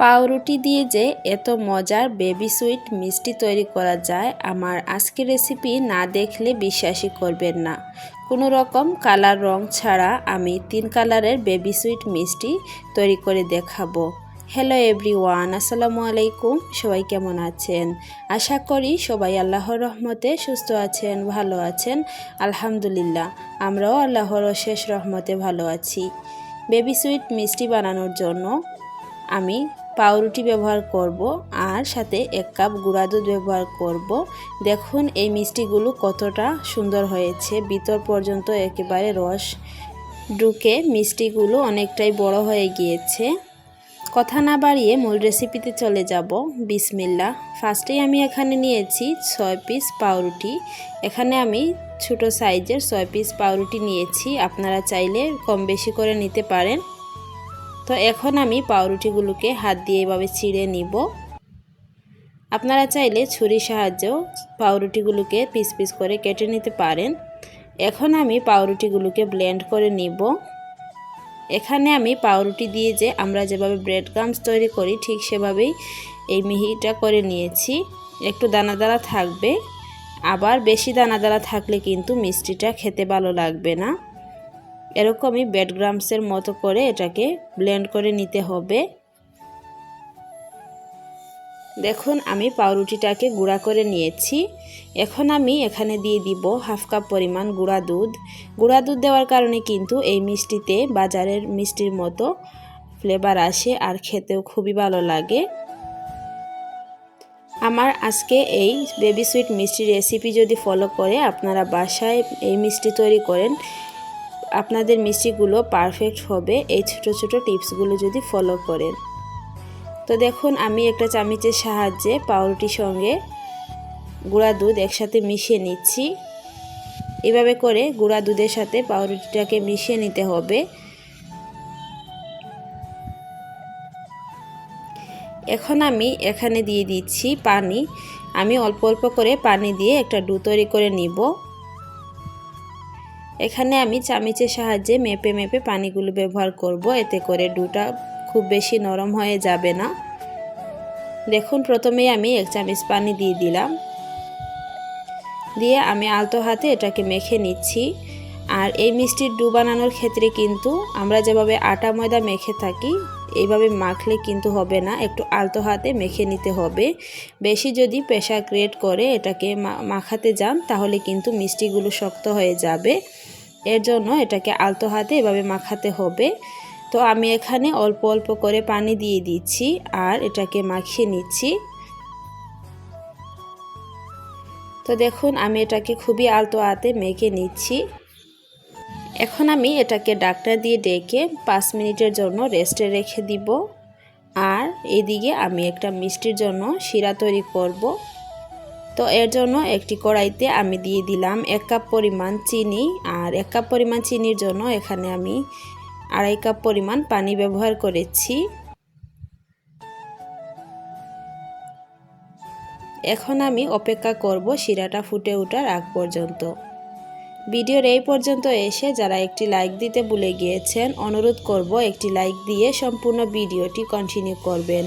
পাউরুটি দিয়ে যে এত মজার বেবি সুইট মিষ্টি তৈরি করা যায়, আমার আজকের রেসিপি না দেখলে বিশ্বাসই করবেন না। কোনো রকম কালার রং ছাড়া আমি তিন কালারের বেবি সুইট মিষ্টি তৈরি করে দেখাবো। হ্যালো এভরিওয়ান আসসালামু আলাইকুম, সবাই কেমন আছেন? আশা করি সবাই আল্লাহর রহমতে সুস্থ আছেন, ভালো আছেন। আলহামদুলিল্লাহ, আমরাও আল্লাহর শেষ রহমতে ভালো আছি। বেবি সুইট মিষ্টি বানানোর জন্য আমি পাউরুটি ব্যবহার করব আর সাথে এক কাপ গুঁড়া দুধ ব্যবহার করব। দেখুন এই মিষ্টিগুলো কতটা সুন্দর হয়েছে। ভিতর পর্যন্ত একেবারে রস ঢুকে মিষ্টিগুলো অনেকটাই বড় হয়ে গিয়েছে। কথা না বাড়িয়ে মূল রেসিপিতে চলে যাব। বিসমিল্লা ফার্স্টেই আমি এখানে নিয়েছি ছয় পিস পাউরুটি। এখানে আমি ছোট সাইজের ছয় পিস পাউরুটি নিয়েছি। আপনারা চাইলে কম বেশি করে নিতে পারেন। তো এখন আমি পাউরুটিগুলোকে হাত দিয়ে এভাবে ছিঁড়ে নিব। আপনারা চাইলে ছুরির সাহায্যেও পাউরুটিগুলোকে পিস পিস করে কেটে নিতে পারেন। এখন আমি পাউরুটিগুলোকে ব্লেন্ড করে নিব। এখানে আমি পাউরুটি দিয়ে যে আমরা যেভাবে ব্রেড ক্রামস তৈরি করি, ঠিক সেভাবেই এই মিহিটা করে নিয়েছি। একটু দানা দানা থাকবে। আবার বেশি দানা দানা থাকলে কিন্তু মিষ্টিটা খেতে ভালো লাগবে না। এরকমই ব্যাডগ্রামসের মতো করে এটাকে ব্লেন্ড করে নিতে হবে। দেখুন, আমি পাউরুটিটাকে গুঁড়া করে নিয়েছি। এখন আমি এখানে দিয়ে দিব হাফ কাপ পরিমাণ গুঁড়া দুধ। গুঁড়া দুধ দেওয়ার কারণে কিন্তু এই মিষ্টিতে বাজারের মিষ্টির মতো ফ্লেভার আসে আর খেতেও খুবই ভালো লাগে। আমার আজকে এই বেবি সুইট মিষ্টির রেসিপি যদি ফলো করে, আপনারা বাসায় এই মিষ্টি তৈরি করেন আপনাদের মিষ্টিগুলো পারফেক্ট হবে। এই ছোট ছোট টিপসগুলো যদি ফলো করেন। তো দেখুন, আমি একটা চামিচের সাহায্যে পাউরুটির সঙ্গে গুঁড়া দুধ একসাথে মিশিয়ে নিচ্ছি। এভাবে করে গুঁড়া দুধের সাথে পাউরুটিটাকে মিশিয়ে নিতে হবে। এখন আমি এখানে দিয়ে দিচ্ছি পানি। আমি অল্প অল্প করে পানি দিয়ে একটা ডু তৈরি করে নিব। এখানে আমি চামিচের সাহায্যে মেপে মেপে পানিগুলো ব্যবহার করব। এতে করে ডুটা খুব বেশি নরম হয়ে যাবে না। দেখুন, প্রথমেই আমি এক চামচ পানি দিয়ে দিলাম। দিয়ে আমি আলতো হাতে এটাকে মেখে নিচ্ছি। আর এই মিষ্টির ডু বানানোর ক্ষেত্রে কিন্তু আমরা যেভাবে আটা ময়দা মেখে থাকি, এইভাবে মাখলে কিন্তু হবে না। একটু আলতো হাতে মেখে নিতে হবে। বেশি যদি প্রেশার ক্রিয়েট করে এটাকে মাখাতে যান, তাহলে কিন্তু মিষ্টিগুলো শক্ত হয়ে যাবে। এর জন্য এটাকে আলতো হাতে এভাবে মাখাতে হবে। তো আমি এখানে অল্প অল্প করে পানি দিয়ে দিচ্ছি আর এটাকে মাখিয়ে নিচ্ছি। তো দেখুন, আমি এটাকে খুবই আলতো হাতে মেখে নিচ্ছি। এখন আমি এটাকে ডাক্তার দিয়ে ডেকে পাঁচ মিনিটের জন্য রেস্টে রেখে দিব। আর এদিকে আমি একটা মিষ্টির জন্য শিরা তৈরি করব। তো এর জন্য একটি কড়াইতে আমি দিয়ে দিলাম এক কাপ পরিমাণ চিনি আর এক কাপ পরিমাণ চিনির জন্য এখানে আমি আড়াই কাপ পরিমাণ পানি ব্যবহার করেছি। এখন আমি অপেক্ষা করব শিরাটা ফুটে ওঠার আগ পর্যন্ত। ভিডিওর এই পর্যন্ত এসে যারা একটি লাইক দিতে ভুলে গিয়েছেন, অনুরোধ করব একটি লাইক দিয়ে সম্পূর্ণ ভিডিওটি কন্টিনিউ করবেন।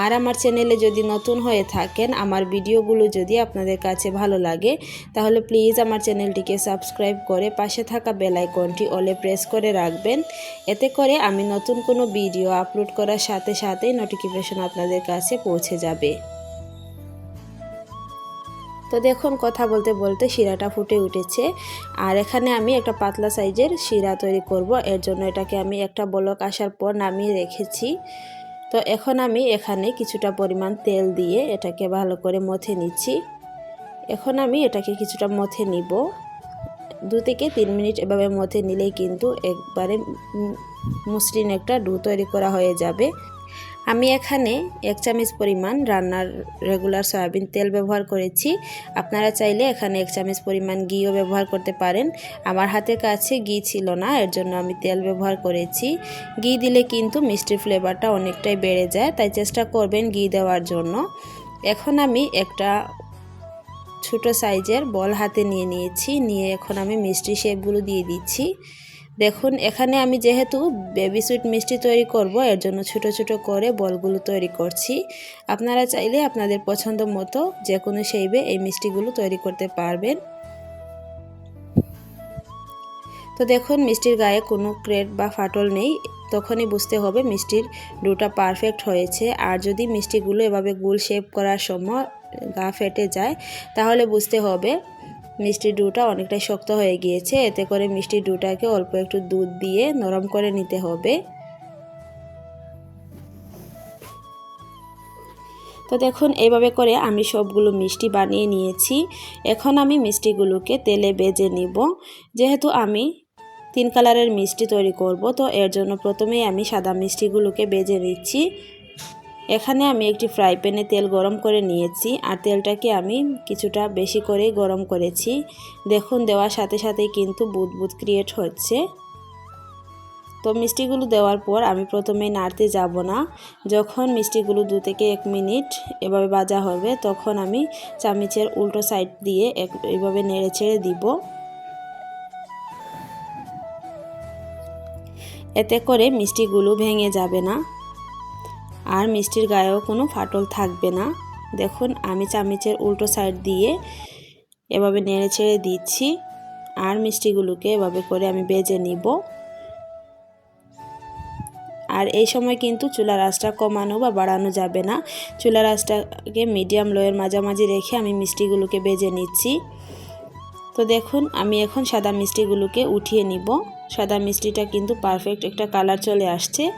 আর আমার চ্যানেলে যদি নতুন হয়ে থাকেন, আমার ভিডিওগুলো যদি আপনাদের কাছে ভালো লাগে, তাহলে প্লিজ আমার চ্যানেলটিকে সাবস্ক্রাইব করে পাশে থাকা বেলাইকনটি অলে প্রেস করে রাখবেন। এতে করে আমি নতুন কোনো ভিডিও আপলোড করার সাথে সাথেই নোটিফিকেশন আপনাদের কাছে পৌঁছে যাবে। তো দেখুন, কথা বলতে বলতে শিরাটা ফুটে উঠেছে। আর এখানে আমি একটা পাতলা সাইজের শিরা তৈরি করব। এর জন্য এটাকে আমি একটা বলক আসার পর নামিয়ে রেখেছি। তো এখন আমি এখানে কিছুটা পরিমাণ তেল দিয়ে এটাকে ভালো করে মথে নিচ্ছি। এখন আমি এটাকে কিছুটা মথে নিব। দু থেকে তিন মিনিট এভাবে মথে নিলেই কিন্তু একবারে মসৃণ একটা ডু তৈরি করা হয়ে যাবে। আমি এখানে এক চামচ পরিমাণ রান্নার রেগুলার সয়াবিন তেল ব্যবহার করেছি। আপনারা চাইলে এখানে এক চামচ পরিমাণ ঘিও ব্যবহার করতে পারেন। আমার হাতের কাছে ঘি ছিল না, এর জন্য আমি তেল ব্যবহার করেছি। ঘি দিলে কিন্তু মিষ্টির ফ্লেভারটা অনেকটাই বেড়ে যায়, তাই চেষ্টা করবেন ঘি দেওয়ার জন্য। এখন আমি একটা ছোট সাইজের বল হাতে নিয়ে নিয়েছি, নিয়ে এখন আমি মিষ্টি শেপগুলো দিয়ে দিচ্ছি। দেখুন, এখানে আমি যেহেতু বেবি সুইট মিষ্টি তৈরি করব, এর জন্য ছোট ছোট করে বলগুলো তৈরি করছি। আপনারা চাইলে আপনাদের পছন্দ মতো যে কোনো শেইবে এই মিষ্টিগুলো তৈরি করতে পারবেন। তো দেখুন, মিষ্টির গায়ে কোনো ক্রেট বা ফাটল নেই, তখনই বুঝতে হবে মিষ্টির ডোটা পারফেক্ট হয়েছে। আর যদি মিষ্টিগুলো এভাবে গুল শেপ করার সময় গা ফেটে যায়, তাহলে বুঝতে হবে মিষ্টির ডুটা অনেকটাই শক্ত হয়ে গিয়েছে। এতে করে মিষ্টির ডুটাকে অল্প একটু দুধ দিয়ে নরম করে নিতে হবে। তো দেখুন এইভাবে করে আমি সবগুলো মিষ্টি বানিয়ে নিয়েছি। এখন আমি মিষ্টিগুলোকে তেলে বেজে নিব। যেহেতু আমি তিন কালারের মিষ্টি তৈরি করব, তো এর জন্য প্রথমেই আমি সাদা মিষ্টিগুলোকে বেজে নিচ্ছি। এখানে আমি একটি ফ্রাই প্যানে তেল গরম করে নিয়েছি আর তেলটাকে আমি কিছুটা বেশি করেই গরম করেছি। দেখুন, দেওয়ার সাথে সাথেই কিন্তু বুদবুদ ক্রিয়েট হচ্ছে। তো মিষ্টিগুলো দেওয়ার পর আমি প্রথমে নাড়তে যাব না। যখন মিষ্টিগুলো দু থেকে এক মিনিট এভাবে ভাজা হবে, তখন আমি চামিচের উল্টো সাইড দিয়ে এইভাবে নেড়ে ছেড়ে দিব। এতে করে মিষ্টিগুলো ভেঙে যাবে না। আর মিষ্টির গায়েও কোনো ফাটল থাকবে না। দেখুন, আমি চামিচের উল্টো সাইড দিয়ে এভাবে নেড়ে ছেড়ে দিচ্ছি আর মিষ্টিগুলোকে এভাবে করে আমি বেজে নিব। আর এই সময় কিন্তু চুলার আঁচটা কমানো বা বাড়ানো যাবে না। চুলার আঁচটাকে মিডিয়াম লোয়ের মাঝামাঝি রেখে আমি মিষ্টিগুলোকে বেজে নিচ্ছি। তো দেখুন, আমি এখন সাদা মিষ্টিগুলোকে উঠিয়ে নিব। সাদা মিষ্টিটা কিন্তু পারফেক্ট একটা কালার চলে আসছে।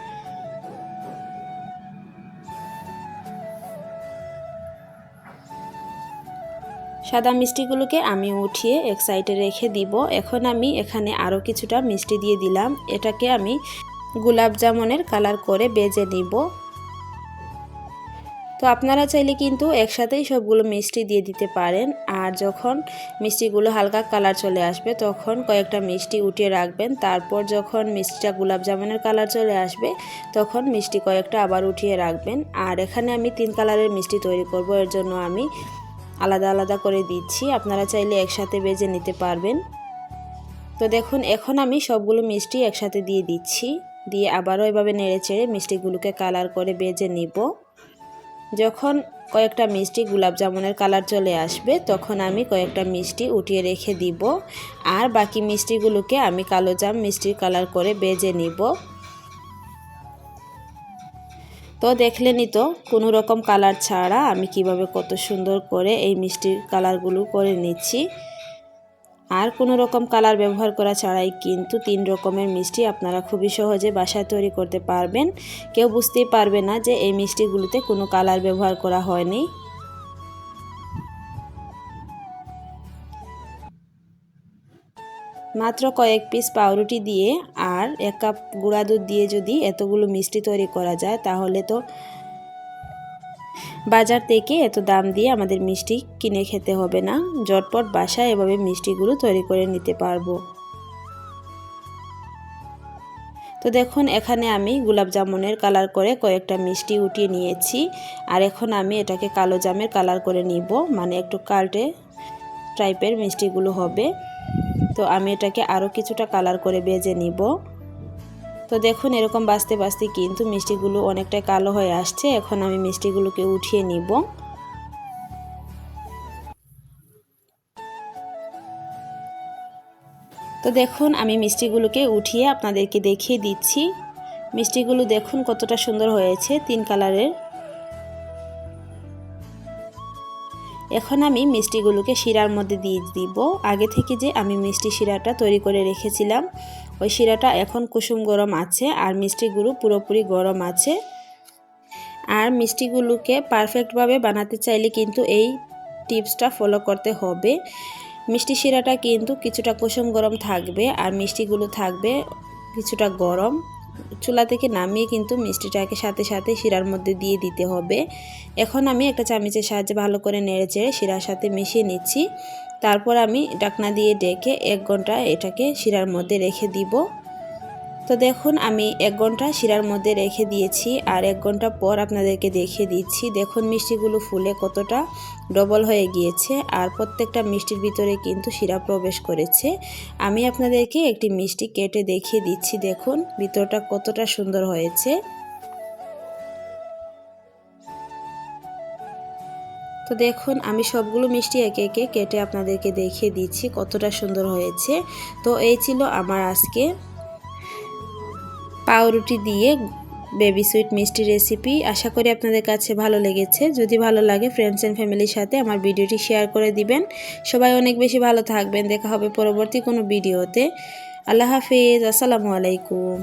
সাদা মিষ্টিগুলোকে আমি উঠিয়ে এক সাইডে রেখে দিব। এখন আমি এখানে আরও কিছুটা মিষ্টি দিয়ে দিলাম। এটাকে আমি গোলাপ জামুনের কালার করে বেজে নিব। তো আপনারা চাইলে কিন্তু একসাথেই সবগুলো মিষ্টি দিয়ে দিতে পারেন। আর যখন মিষ্টিগুলো হালকা কালার চলে আসবে, তখন কয়েকটা মিষ্টি উঠিয়ে রাখবেন। তারপর যখন মিষ্টিটা গোলাপ জামুনের কালার চলে আসবে, তখন মিষ্টি কয়েকটা আবার উঠিয়ে রাখবেন। আর এখানে আমি তিন কালারের মিষ্টি তৈরি করব। এর জন্য আমি আলাদা আলাদা করে দিচ্ছি। আপনারা চাইলে একসাথে বেজে নিতে পারবেন। তো দেখুন, এখন আমি সবগুলো মিষ্টি একসাথে দিয়ে দিচ্ছি। দিয়ে আবারও এভাবে নেড়ে চেড়ে মিষ্টিগুলোকে কালার করে বেজে নিব। যখন কয়েকটা মিষ্টি জামুনের কালার চলে আসবে, তখন আমি কয়েকটা মিষ্টি উঠিয়ে রেখে দিব। আর বাকি মিষ্টিগুলোকে আমি কালো জাম মিষ্টির কালার করে বেজে নিব। তো দেখলেনই তো, কোনো রকম কালার ছাড়া আমি কীভাবে কত সুন্দর করে এই মিষ্টির কালারগুলো করে নিচ্ছি। আর কোনো রকম কালার ব্যবহার করা ছাড়াই কিন্তু তিন রকমের মিষ্টি আপনারা খুবই সহজে বাসায় তৈরি করতে পারবেন। কেউ বুঝতেই পারবে না যে এই মিষ্টিগুলোতে কোনো কালার ব্যবহার করা হয়নি। মাত্র কয়েক পিস পাউরুটি দিয়ে আর এক কাপ গুঁড়া দুধ দিয়ে যদি এতগুলো মিষ্টি তৈরি করা যায়, তাহলে তো বাজার থেকে এত দাম দিয়ে আমাদের মিষ্টি কিনে খেতে হবে না। জটপট বাসায় এভাবে মিষ্টিগুলো তৈরি করে নিতে পারব। তো দেখুন, এখানে আমি গোলাপ জামুনের কালার করে কয়েকটা মিষ্টি উঠিয়ে নিয়েছি। আর এখন আমি এটাকে কালো জামের কালার করে নিব। মানে একটু কালটে টাইপের মিষ্টিগুলো হবে। তো আমি এটাকে আরও কিছুটা কালার করে বেজে নিব। তো দেখুন, এরকম বাঁচতে বাঁচতে কিন্তু মিষ্টিগুলো অনেকটাই কালো হয়ে আসছে। এখন আমি মিষ্টিগুলোকে উঠিয়ে নিব। তো দেখুন, আমি মিষ্টিগুলোকে উঠিয়ে আপনাদেরকে দেখিয়ে দিচ্ছি। মিষ্টিগুলো দেখুন কতটা সুন্দর হয়েছে, তিন কালারের এখন আমি মিষ্টিগুলোকে শিরার মধ্যে দিয়ে দিব। আগে থেকে যে আমি মিষ্টি শিরাটা তৈরি করে রেখেছিলাম, ওই শিরাটা এখন কুসুম গরম আছে আর মিষ্টিগুলো পুরোপুরি গরম আছে। আর মিষ্টিগুলোকে পারফেক্টভাবে বানাতে চাইলে কিন্তু এই টিপসটা ফলো করতে হবে। মিষ্টি শিরাটা কিন্তু কিছুটা কুসুম গরম থাকবে আর মিষ্টিগুলো থাকবে কিছুটা গরম। চুলা থেকে নামিয়ে কিন্তু মিষ্টিটাকে সাথে সাথে শিরার মধ্যে দিয়ে দিতে হবে। এখন আমি একটা চামিচের সাহায্যে ভালো করে নেড়ে চেড়ে শিরার সাথে মিশিয়ে নিচ্ছি। তারপর আমি ডাকনা দিয়ে ডেকে এক ঘণ্টা এটাকে শিরার মধ্যে রেখে দিব। তো দেখুন, আমি এক ঘণ্টা শিরার মধ্যে রেখে দিয়েছি আর এক ঘণ্টা পর আপনাদেরকে দেখিয়ে দিচ্ছি। দেখুন, মিষ্টিগুলো ফুলে কতটা ডবল হয়ে গিয়েছে আর প্রত্যেকটা মিষ্টির ভিতরে কিন্তু শিরা প্রবেশ করেছে। আমি আপনাদেরকে একটি মিষ্টি কেটে দেখিয়ে দিচ্ছি। দেখুন, ভিতরটা কতটা সুন্দর হয়েছে। তো দেখুন, আমি সবগুলো মিষ্টি একে একে কেটে আপনাদেরকে দেখিয়ে দিচ্ছি কতটা সুন্দর হয়েছে। তো এই ছিল আমার আজকে পাউরুটি দিয়ে বেবি সুইট মিষ্টি রেসিপি আশা করি আপনাদের কাছে ভালো লেগেছে। যদি ভালো লাগে ফ্রেন্ডস অ্যান্ড ফ্যামিলির সাথে আমার ভিডিওটি শেয়ার করে দিবেন। সবাই অনেক বেশি ভালো থাকবেন। দেখা হবে পরবর্তী কোনো ভিডিওতে। আল্লাহ হাফিজ। আসসালামু আলাইকুম।